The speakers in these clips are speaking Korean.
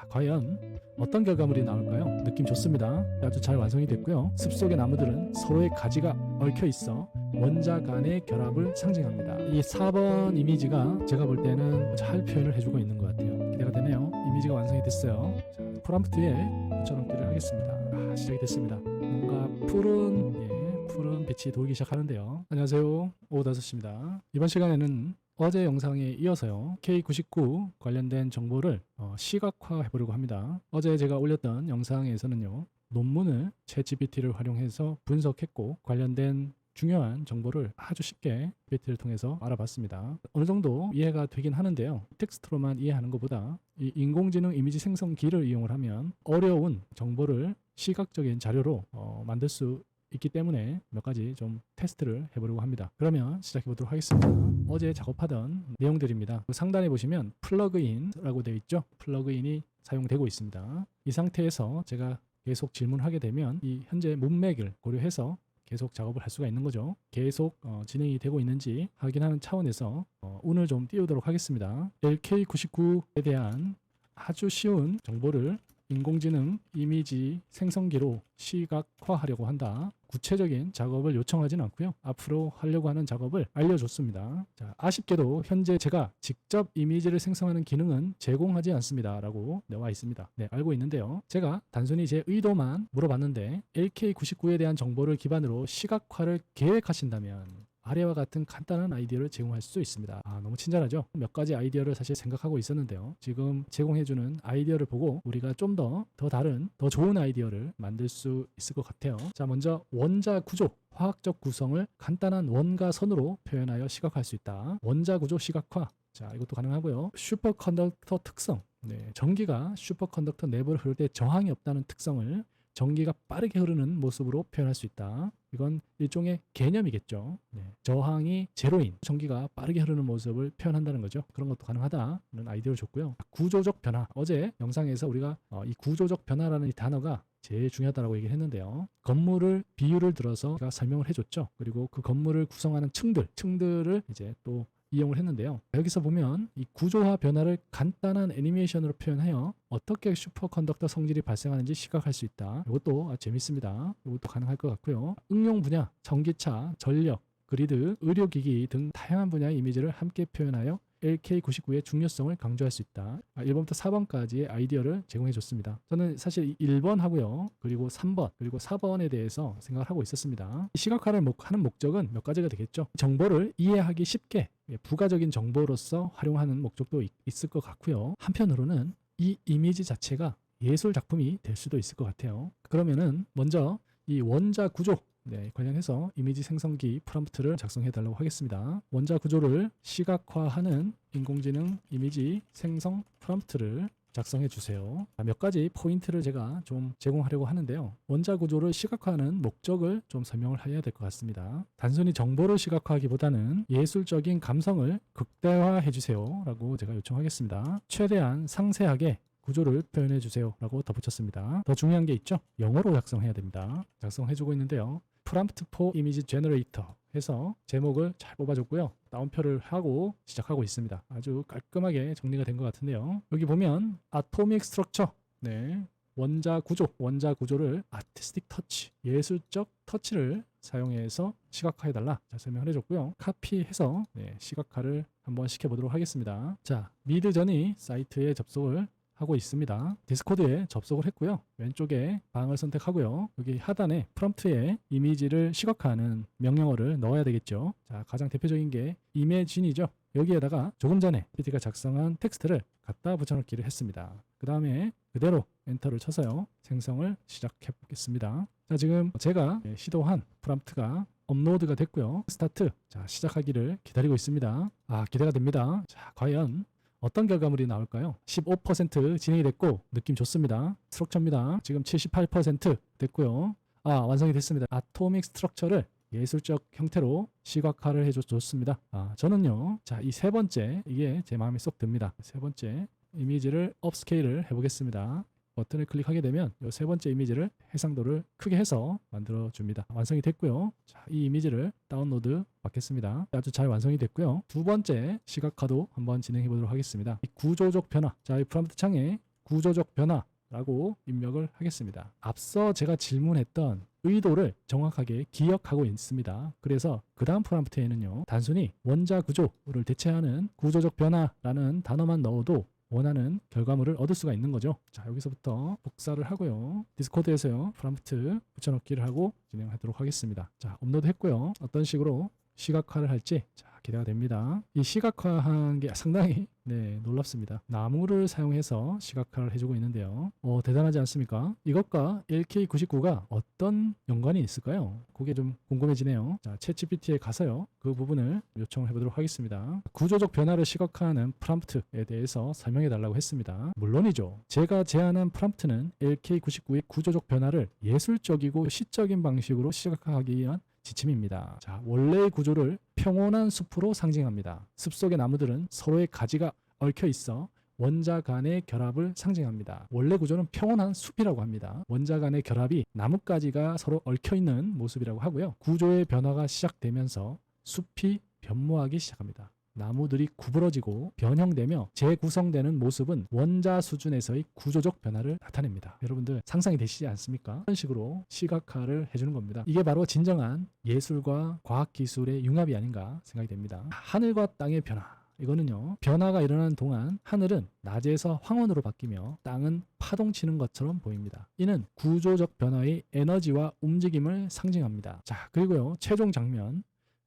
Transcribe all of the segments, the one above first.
자, 과연 어떤 결과물이 나올까요? 느낌 좋습니다. 아주 잘 완성이 됐고요. 숲속의 나무들은 서로의 가지가 얽혀 있어 원자 간의 결합을 상징합니다. 이 4번 이미지가 제가 볼 때는 잘 표현을 해주고 있는 것 같아요. 기대가 되네요. 이미지가 완성이 됐어요. 자, 프람프트에 붙여놓기를 하겠습니다. 아, 시작이 됐습니다. 뭔가 푸른 예, 푸른 빛이 돌기 시작하는데요. 안녕하세요. 오후 5시입니다. 이번 시간에는 어제 영상에 이어서요. K99 관련된 정보를 어, 시각화 해 보려고 합니다. 어제 제가 올렸던 영상에서는요. 논문을 챗GPT를 활용해서 분석했고 관련된 중요한 정보를 아주 쉽게 GPT를 통해서 알아봤습니다. 어느 정도 이해가 되긴 하는데요. 텍스트로만 이해하는 것보다 이 인공지능 이미지 생성기를 이용을 하면 어려운 정보를 시각적인 자료로 어, 만들 수 있기 때문에 몇 가지 좀 테스트를 해보려고 합니다. 그러면 시작해 보도록 하겠습니다. 어제 작업하던 내용들입니다. 그 상단에 보시면 플러그인이라고 되어 있죠. 플러그인이 사용되고 있습니다. 이 상태에서 제가 계속 질문하게 되면 이 현재 문맥을 고려해서 계속 작업을 할 수가 있는 거죠. 계속 어, 진행이 되고 있는지 확인하는 차원에서 어, 운을 좀 띄우도록 하겠습니다. LK99에 대한 아주 쉬운 정보를 인공지능 이미지 생성기로 시각화하려고 한다. 구체적인 작업을 요청하진 않고요. 앞으로 하려고 하는 작업을 알려줬습니다. 자, 아쉽게도 현재 제가 직접 이미지를 생성하는 기능은 제공하지 않습니다 라고 나와 있습니다. 네, 알고 있는데요. 제가 단순히 제 의도만 물어봤는데 LK99에 대한 정보를 기반으로 시각화를 계획하신다면 아래와 같은 간단한 아이디어를 제공할 수 있습니다. 아, 너무 친절하죠? 몇 가지 아이디어를 사실 생각하고 있었는데요. 지금 제공해주는 아이디어를 보고 우리가 좀더더 다른, 더 좋은 아이디어를 만들 수 있을 것 같아요. 자, 먼저 원자 구조, 화학적 구성을 간단한 원과 선으로 표현하여 시각화할 수 있다. 원자 구조 시각화. 자, 이것도 가능하고요. 슈퍼컨덕터 특성. 네, 전기가 슈퍼컨덕터 내부를 흐를 때 저항이 없다는 특성을 전기가 빠르게 흐르는 모습으로 표현할 수 있다. 이건 일종의 개념이겠죠. 네. 저항이 제로인 전기가 빠르게 흐르는 모습을 표현한다는 거죠. 그런 것도 가능하다는 아이디어를 줬고요. 구조적 변화. 어제 영상에서 우리가 어, 이 구조적 변화라는 이 단어가 제일 중요하다고 얘기를 했는데요. 건물을 비유를 들어서 제가 설명을 해줬죠. 그리고 그 건물을 구성하는 층들, 층들을 이제 또 이용을 했는데요. 여기서 보면 이 구조화 변화를 간단한 애니메이션으로 표현하여 어떻게 슈퍼컨덕터 성질이 발생하는지 시각할 수 있다. 이것도 재밌습니다. 이것도 가능할 것 같고요. 응용 분야, 전기차, 전력, 그리드, 의료기기 등 다양한 분야의 이미지를 함께 표현하여 LK99의 중요성을 강조할 수 있다. 아, 1번부터 4번까지의 아이디어를 제공해 줬습니다. 저는 사실 1번 하고요. 그리고 3번, 그리고 4번에 대해서 생각을 하고 있었습니다. 시각화를 하는 목적은 몇 가지가 되겠죠. 정보를 이해하기 쉽게 예, 부가적인 정보로서 활용하는 목적도 있, 있을 것 같고요. 한편으로는 이 이미지 자체가 예술 작품이 될 수도 있을 것 같아요. 그러면은 먼저 이 원자 구조 네, 관련해서 이미지 생성기 프롬프트를 작성해 달라고 하겠습니다. 원자 구조를 시각화하는 인공지능 이미지 생성 프롬프트를 작성해 주세요. 몇 가지 포인트를 제가 좀 제공하려고 하는데요. 원자 구조를 시각화하는 목적을 좀 설명을 해야 될 것 같습니다. 단순히 정보를 시각화하기보다는 예술적인 감성을 극대화해 주세요. 라고 제가 요청하겠습니다. 최대한 상세하게 구조를 표현해 주세요. 라고 덧붙였습니다. 더 중요한 게 있죠? 영어로 작성해야 됩니다. 작성해 주고 있는데요. 프람프트 포 이미지 제너레이터 해서 제목을 잘 뽑아줬고요. 다운표를 하고 시작하고 있습니다. 아주 깔끔하게 정리가 된 것 같은데요. 여기 보면 아토믹 스트럭처 네. 원자 구조, 원자 구조를 아티스틱 터치, 예술적 터치를 사용해서 시각화해 달라. 자, 설명을 해줬고요. 카피해서 네, 시각화를 한번 시켜보도록 하겠습니다. 자, 미드전이 사이트에 접속을 하고 있습니다. 디스코드에 접속을 했고요. 왼쪽에 방을 선택하고요. 여기 하단에 프롬프트에 이미지를 시각화하는 명령어를 넣어야 되겠죠. 자, 가장 대표적인 게 이메진이죠. 여기에다가 조금 전에 PT가 작성한 텍스트를 갖다 붙여넣기를 했습니다. 그 다음에 그대로 엔터를 쳐서요. 생성을 시작해 보겠습니다. 자, 지금 제가 시도한 프롬프트가 업로드가 됐고요. 스타트. 자, 시작하기를 기다리고 있습니다. 아, 기대가 됩니다. 자, 과연 어떤 결과물이 나올까요? 15% 진행이 됐고 느낌 좋습니다. 스트럭처입니다. 지금 78% 됐고요. 아 완성이 됐습니다. 아토믹 스트럭처를 예술적 형태로 시각화를 해줬습니다. 아 저는요. 자이 세 번째 이게 제 마음에 쏙 듭니다. 세 번째 이미지를 업스케일을 해보겠습니다. 버튼을 클릭하게 되면 이 세 번째 이미지를 해상도를 크게 해서 만들어 줍니다. 완성이 됐고요. 자, 이 이미지를 다운로드 받겠습니다. 아주 잘 완성이 됐고요. 두 번째 시각화도 한번 진행해 보도록 하겠습니다. 이 구조적 변화. 자, 이 프롬프트 창에 구조적 변화 라고 입력을 하겠습니다. 앞서 제가 질문했던 의도를 정확하게 기억하고 있습니다. 그래서 그 다음 프롬프트에는요, 단순히 원자 구조를 대체하는 구조적 변화라는 단어만 넣어도 원하는 결과물을 얻을 수가 있는 거죠. 자, 여기서부터 복사를 하고요. 디스코드에서요, 프롬프트 붙여넣기를 하고 진행하도록 하겠습니다. 자, 업로드 했고요. 어떤 식으로 시각화를 할지 자, 기대가 됩니다. 이 시각화한 게 상당히 네, 놀랍습니다. 나무를 사용해서 시각화를 해주고 있는데요. 어, 대단하지 않습니까? 이것과 LK99가 어떤 연관이 있을까요? 그게 좀 궁금해지네요. 자, 챗GPT에 가서요. 그 부분을 요청을 해보도록 하겠습니다. 구조적 변화를 시각화하는 프롬프트에 대해서 설명해 달라고 했습니다. 물론이죠. 제가 제안한 프롬프트는 LK99의 구조적 변화를 예술적이고 시적인 방식으로 시각화하기 위한 지침입니다. 자, 원래의 구조를 평온한 숲으로 상징합니다. 숲 속의 나무들은 서로의 가지가 얽혀 있어 원자 간의 결합을 상징합니다. 원래 구조는 평온한 숲이라고 합니다. 원자 간의 결합이 나뭇가지가 서로 얽혀 있는 모습이라고 하고요. 구조의 변화가 시작되면서 숲이 변모하기 시작합니다. 나무들이 구부러지고 변형되며 재구성되는 모습은 원자 수준에서의 구조적 변화를 나타냅니다. 여러분들 상상이 되시지 않습니까? 이런 식으로 시각화를 해주는 겁니다. 이게 바로 진정한 예술과 과학 기술의 융합이 아닌가 생각이 됩니다. 하늘과 땅의 변화. 이거는요 변화가 일어나는 동안 하늘은 낮에서 황혼으로 바뀌며 땅은 파동치는 것처럼 보입니다. 이는 구조적 변화의 에너지와 움직임을 상징합니다. 자 그리고요 최종 장면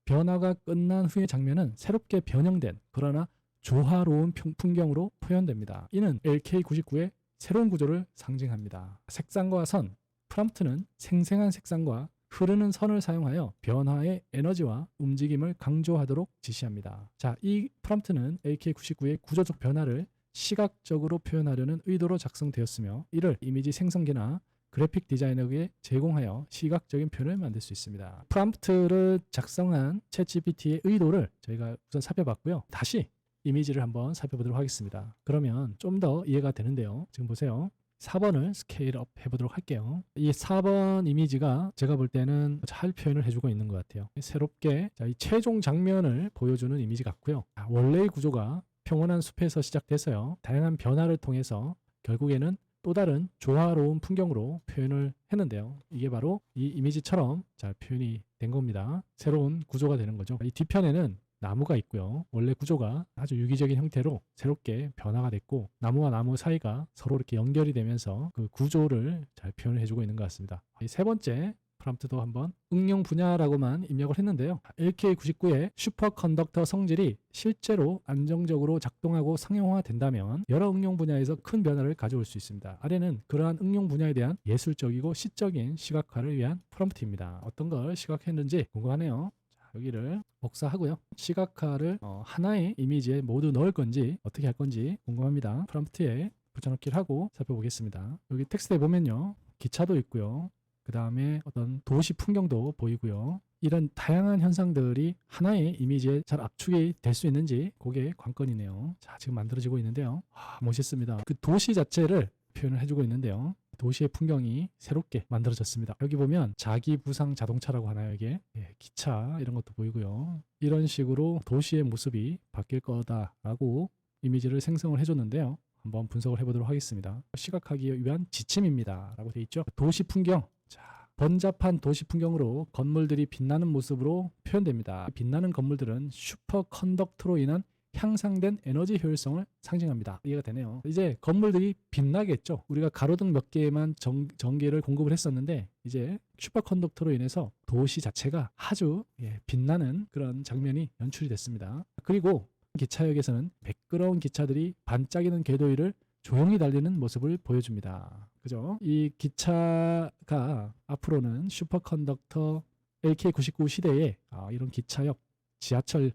변화가 끝난 후의 장면은 새롭게 변형된 그러나 조화로운 풍- 풍경으로 표현됩니다. 이는 LK99의 새로운 구조를 상징합니다. 색상과 선, 프롬프트는 생생한 색상과 흐르는 선을 사용하여 변화의 에너지와 움직임을 강조하도록 지시합니다. 자, 이 프롬프트는 AK99의 구조적 변화를 시각적으로 표현하려는 의도로 작성되었으며 이를 이미지 생성기나 그래픽 디자이너에게 제공하여 시각적인 표현을 만들 수 있습니다. 프롬프트를 작성한 챗GPT의 의도를 저희가 우선 살펴봤고요. 다시 이미지를 한번 살펴보도록 하겠습니다. 그러면 좀 더 이해가 되는데요. 지금 보세요. 4번을 스케일업 해보도록 할게요. 이 4번 이미지가 제가 볼 때는 잘 표현을 해주고 있는 것 같아요. 새롭게 자, 이 최종 장면을 보여주는 이미지 같고요. 자, 원래의 구조가 평온한 숲에서 시작돼서요. 다양한 변화를 통해서 결국에는 또 다른 조화로운 풍경으로 표현을 했는데요. 이게 바로 이 이미지처럼 잘 표현이 된 겁니다. 새로운 구조가 되는 거죠. 이 뒤편에는 나무가 있고요. 원래 구조가 아주 유기적인 형태로 새롭게 변화가 됐고 나무와 나무 사이가 서로 이렇게 연결이 되면서 그 구조를 잘 표현을 해주고 있는 것 같습니다. 이세 번째 프롬프트도 한번 응용 분야라고만 입력을 했는데요. LK99의 슈퍼컨덕터 성질이 실제로 안정적으로 작동하고 상용화된다면 여러 응용 분야에서 큰 변화를 가져올 수 있습니다. 아래는 그러한 응용 분야에 대한 예술적이고 시적인 시각화를 위한 프롬프트입니다. 어떤 걸 시각했는지 궁금하네요. 자, 여기를 복사하고요. 시각화를 어, 하나의 이미지에 모두 넣을 건지 어떻게 할 건지 궁금합니다. 프롬프트에 붙여넣기를 하고 살펴보겠습니다. 여기 텍스트에 보면요. 기차도 있고요. 그 다음에 어떤 도시 풍경도 보이고요. 이런 다양한 현상들이 하나의 이미지에 잘 압축이 될 수 있는지 그게 관건이네요. 자, 지금 만들어지고 있는데요. 아, 멋있습니다. 그 도시 자체를 표현을 해주고 있는데요. 도시의 풍경이 새롭게 만들어졌습니다. 여기 보면 자기 부상 자동차라고 하나요, 이게? 예, 기차 이런 것도 보이고요. 이런 식으로 도시의 모습이 바뀔 거다라고 이미지를 생성을 해줬는데요. 한번 분석을 해보도록 하겠습니다. 시각하기 위한 지침입니다. 라고 되어 있죠. 도시 풍경. 자, 번잡한 도시 풍경으로 건물들이 빛나는 모습으로 표현됩니다. 빛나는 건물들은 슈퍼 컨덕터로 인한 향상된 에너지 효율성을 상징합니다. 이해가 되네요. 이제 건물들이 빛나겠죠. 우리가 가로등 몇 개만 전, 전기를 공급을 했었는데 이제 슈퍼컨덕터로 인해서 도시 자체가 아주 예, 빛나는 그런 장면이 연출이 됐습니다. 그리고 기차역에서는 매끄러운 기차들이 반짝이는 궤도 위를 조용히 달리는 모습을 보여줍니다. 그죠? 이 기차가 앞으로는 슈퍼컨덕터 AK99 시대에 아, 이런 기차역, 지하철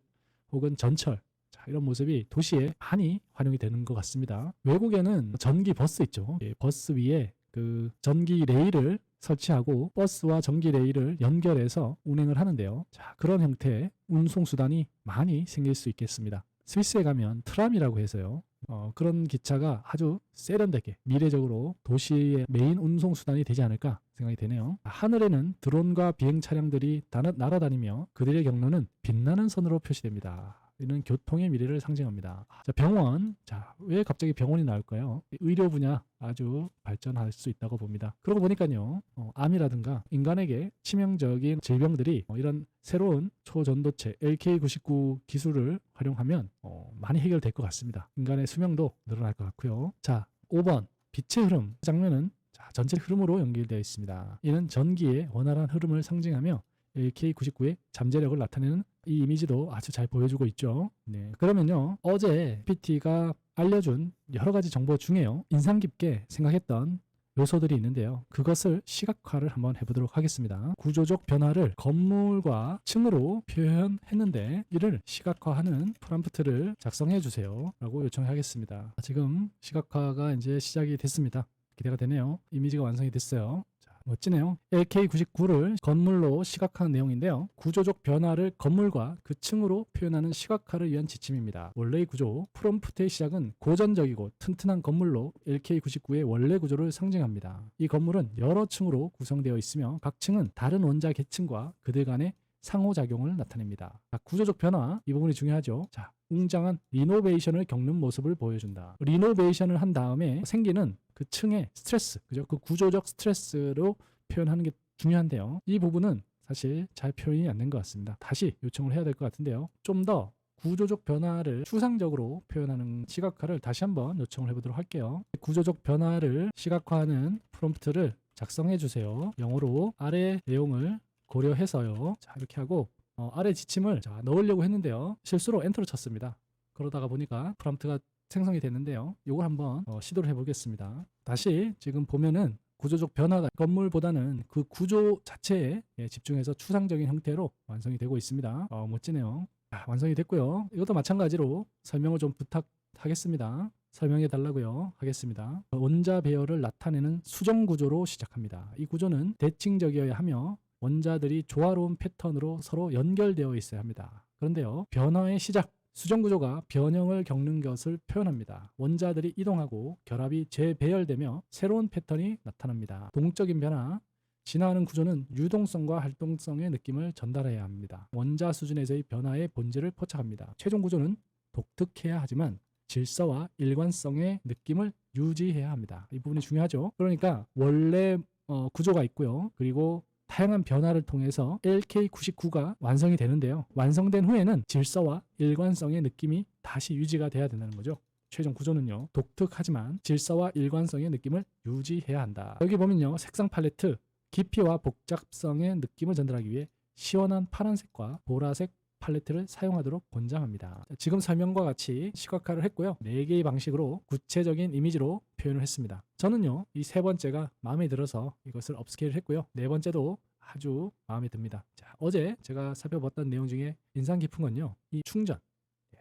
혹은 전철 자, 이런 모습이 도시에 많이 활용이 되는 것 같습니다. 외국에는 전기 버스 있죠. 예, 버스 위에 그 전기 레일을 설치하고 버스와 전기 레일을 연결해서 운행을 하는데요. 자, 그런 형태의 운송 수단이 많이 생길 수 있겠습니다. 스위스에 가면 트람이라고 해서요. 어, 그런 기차가 아주 세련되게 미래적으로 도시의 메인 운송 수단이 되지 않을까 생각이 되네요. 하늘에는 드론과 비행 차량들이 다- 날아다니며 그들의 경로는 빛나는 선으로 표시됩니다. 이는 교통의 미래를 상징합니다. 자, 병원. 자, 왜 갑자기 병원이 나올까요? 의료 분야 아주 발전할 수 있다고 봅니다. 그러고 보니까요, 어, 암이라든가 인간에게 치명적인 질병들이 어, 이런 새로운 초전도체 LK99 기술을 활용하면 어, 많이 해결될 것 같습니다. 인간의 수명도 늘어날 것 같고요. 자, 5번 빛의 흐름 장면은 자, 전체 흐름으로 연결되어 있습니다. 이는 전기의 원활한 흐름을 상징하며 LK99의 잠재력을 나타내는 이 이미지도 아주 잘 보여주고 있죠. 네. 그러면요. 어제 PT가 알려준 여러 가지 정보 중에요. 인상 깊게 생각했던 요소들이 있는데요. 그것을 시각화를 한번 해보도록 하겠습니다. 구조적 변화를 건물과 층으로 표현했는데 이를 시각화하는 프롬프트를 작성해 주세요. 라고 요청하겠습니다. 지금 시각화가 이제 시작이 됐습니다. 기대가 되네요. 이미지가 완성이 됐어요. 자, 멋지네요. LK99를 건물로 시각화한 내용인데요. 구조적 변화를 건물과 그 층으로 표현하는 시각화를 위한 지침입니다. 원래의 구조, 프롬프트의 시작은 고전적이고 튼튼한 건물로 LK99의 원래 구조를 상징합니다. 이 건물은 여러 층으로 구성되어 있으며 각 층은 다른 원자 계층과 그들 간의 상호작용을 나타냅니다. 자, 구조적 변화, 이 부분이 중요하죠. 자, 웅장한 리노베이션을 겪는 모습을 보여준다. 리노베이션을 한 다음에 생기는 그 층의 스트레스, 그죠? 그 구조적 스트레스로 표현하는 게 중요한데요. 이 부분은 사실 잘 표현이 안 된 것 같습니다. 다시 요청을 해야 될 것 같은데요. 좀 더 구조적 변화를 추상적으로 표현하는 시각화를 다시 한번 요청을 해보도록 할게요. 구조적 변화를 시각화하는 프롬프트를 작성해 주세요. 영어로 아래 내용을 고려해서요. 자, 이렇게 하고 어, 아래 지침을 자, 넣으려고 했는데요. 실수로 엔터를 쳤습니다. 그러다가 보니까 프롬프트가 생성이 됐는데요. 이걸 한번 어, 시도를 해보겠습니다. 다시 지금 보면은 구조적 변화가 건물보다는 그 구조 자체에 예, 집중해서 추상적인 형태로 완성이 되고 있습니다. 어, 멋지네요. 자, 완성이 됐고요. 이것도 마찬가지로 설명을 좀 부탁하겠습니다. 설명해 달라고요. 하겠습니다. 원자 배열을 나타내는 수정 구조로 시작합니다. 이 구조는 대칭적이어야 하며 원자들이 조화로운 패턴으로 서로 연결되어 있어야 합니다. 그런데요, 변화의 시작, 수정 구조가 변형을 겪는 것을 표현합니다. 원자들이 이동하고 결합이 재배열되며 새로운 패턴이 나타납니다. 동적인 변화, 진화하는 구조는 유동성과 활동성의 느낌을 전달해야 합니다. 원자 수준에서의 변화의 본질을 포착합니다. 최종 구조는 독특해야 하지만 질서와 일관성의 느낌을 유지해야 합니다. 이 부분이 중요하죠. 그러니까 원래 어, 구조가 있고요. 그리고 다양한 변화를 통해서 LK99가 완성이 되는데요. 완성된 후에는 질서와 일관성의 느낌이 다시 유지가 돼야 된다는 거죠. 최종 구조는요. 독특하지만 질서와 일관성의 느낌을 유지해야 한다. 여기 보면요. 색상 팔레트, 깊이와 복잡성의 느낌을 전달하기 위해 시원한 파란색과 보라색 팔레트를 사용하도록 권장합니다. 지금 설명과 같이 시각화를 했고요. 4개의 방식으로 구체적인 이미지로 표현을 했습니다. 저는요, 이 세 번째가 마음에 들어서 이것을 업스케일을 했고요. 네 번째도 아주 마음에 듭니다. 자, 어제 제가 살펴봤던 내용 중에 인상 깊은 건요, 이 충전.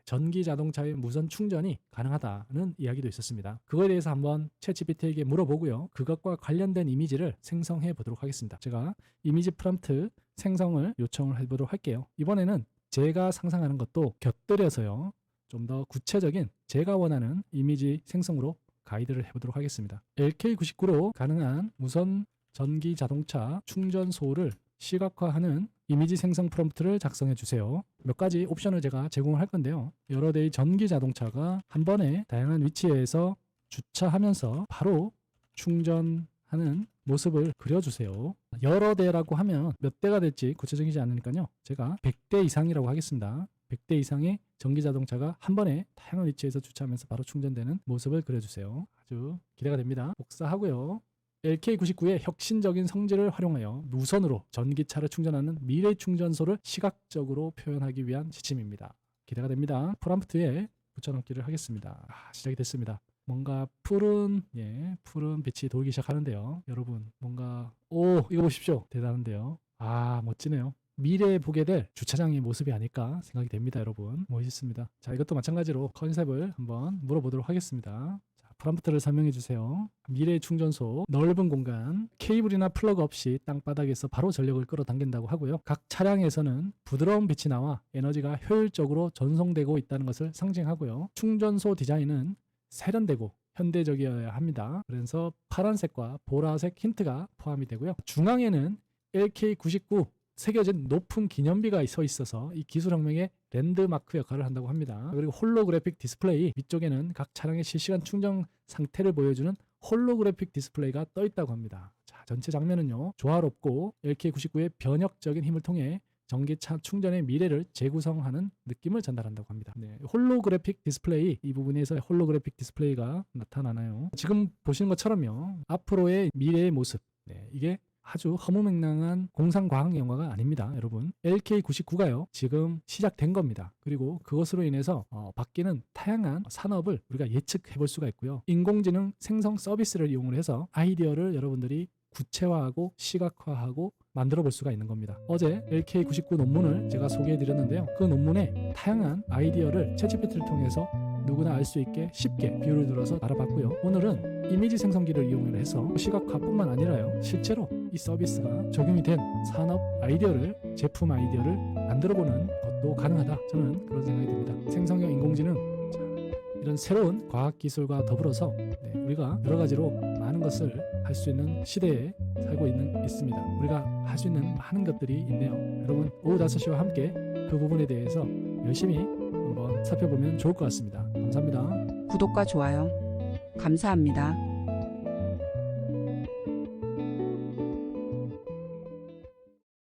전기 자동차의 무선 충전이 가능하다는 이야기도 있었습니다. 그거에 대해서 한번 챗GPT에게 물어보고요. 그것과 관련된 이미지를 생성해 보도록 하겠습니다. 제가 이미지 프롬프트 생성을 요청을 해보도록 할게요. 이번에는 제가 상상하는 것도 곁들여서요. 좀 더 구체적인 제가 원하는 이미지 생성으로 가이드를 해보도록 하겠습니다. LK99로 가능한 무선 전기 자동차 충전소를 시각화하는 이미지 생성 프롬프트를 작성해 주세요. 몇 가지 옵션을 제가 제공을 할 건데요. 여러 대의 전기 자동차가 한 번에 다양한 위치에서 주차하면서 바로 충전하는 모습을 그려주세요. 여러 대라고 하면 몇 대가 될지 구체적이지 않으니까요. 제가 100대 이상이라고 하겠습니다. 100대 이상의 전기 자동차가 한 번에 다양한 위치에서 주차하면서 바로 충전되는 모습을 그려주세요. 아주 기대가 됩니다. 복사하고요. LK99의 혁신적인 성질을 활용하여 무선으로 전기차를 충전하는 미래 충전소를 시각적으로 표현하기 위한 지침입니다. 기대가 됩니다. 프롬프트에 붙여넣기를 하겠습니다. 아, 시작이 됐습니다. 뭔가 푸른 예 푸른 빛이 돌기 시작하는데요. 여러분 뭔가 오 이거 보십시오 대단한데요. 아 멋지네요. 미래에 보게 될 주차장의 모습이 아닐까 생각이 됩니다, 여러분. 멋있습니다. 자, 이것도 마찬가지로 컨셉을 한번 물어보도록 하겠습니다. 자, 프롬프트를 설명해 주세요. 미래 충전소, 넓은 공간, 케이블이나 플러그 없이 땅바닥에서 바로 전력을 끌어당긴다고 하고요. 각 차량에서는 부드러운 빛이 나와 에너지가 효율적으로 전송되고 있다는 것을 상징하고요. 충전소 디자인은 세련되고 현대적이어야 합니다. 그래서 파란색과 보라색 힌트가 포함이 되고요. 중앙에는 LK99 새겨진 높은 기념비가 서 있어서 이 기술혁명의 랜드마크 역할을 한다고 합니다. 그리고 홀로그래픽 디스플레이 위쪽에는 각 차량의 실시간 충전 상태를 보여주는 홀로그래픽 디스플레이가 떠 있다고 합니다. 자, 전체 장면은요. 조화롭고 LK99의 변혁적인 힘을 통해 전기차 충전의 미래를 재구성하는 느낌을 전달한다고 합니다. 네, 홀로그래픽 디스플레이 이 부분에서 홀로그래픽 디스플레이가 나타나나요? 지금 보시는 것처럼요. 앞으로의 미래의 모습. 네, 이게 아주 허무맹랑한 공상과학 영화가 아닙니다, 여러분. LK99가요, 지금 시작된 겁니다. 그리고 그것으로 인해서 어, 바뀌는 다양한 산업을 우리가 예측해 볼 수가 있고요. 인공지능 생성 서비스를 이용을 해서 아이디어를 여러분들이 구체화하고 시각화하고 만들어 볼 수가 있는 겁니다. 어제 LK99 논문을 제가 소개해 드렸는데요. 그 논문에 다양한 아이디어를 챗GPT를 통해서 누구나 알 수 있게 쉽게 비유를 들어서 알아봤고요. 오늘은 이미지 생성기를 이용을 해서 시각화뿐만 아니라요. 실제로 이 서비스가 적용이 된 산업 아이디어를 제품 아이디어를 만들어 보는 것도 가능하다. 저는 그런 생각이 듭니다. 생성형 인공지능 자, 이런 새로운 과학 기술과 더불어서 네, 우리가 여러 가지로 많은 것을 할 수 있는 시대에 살고 있는 있습니다. 우리가 할 수 있는 많은 것들이 있네요. 여러분 오후 5시와 함께 그 부분에 대해서 열심히 한번 살펴보면 좋을 것 같습니다. 감사합니다. 구독과 좋아요. 감사합니다.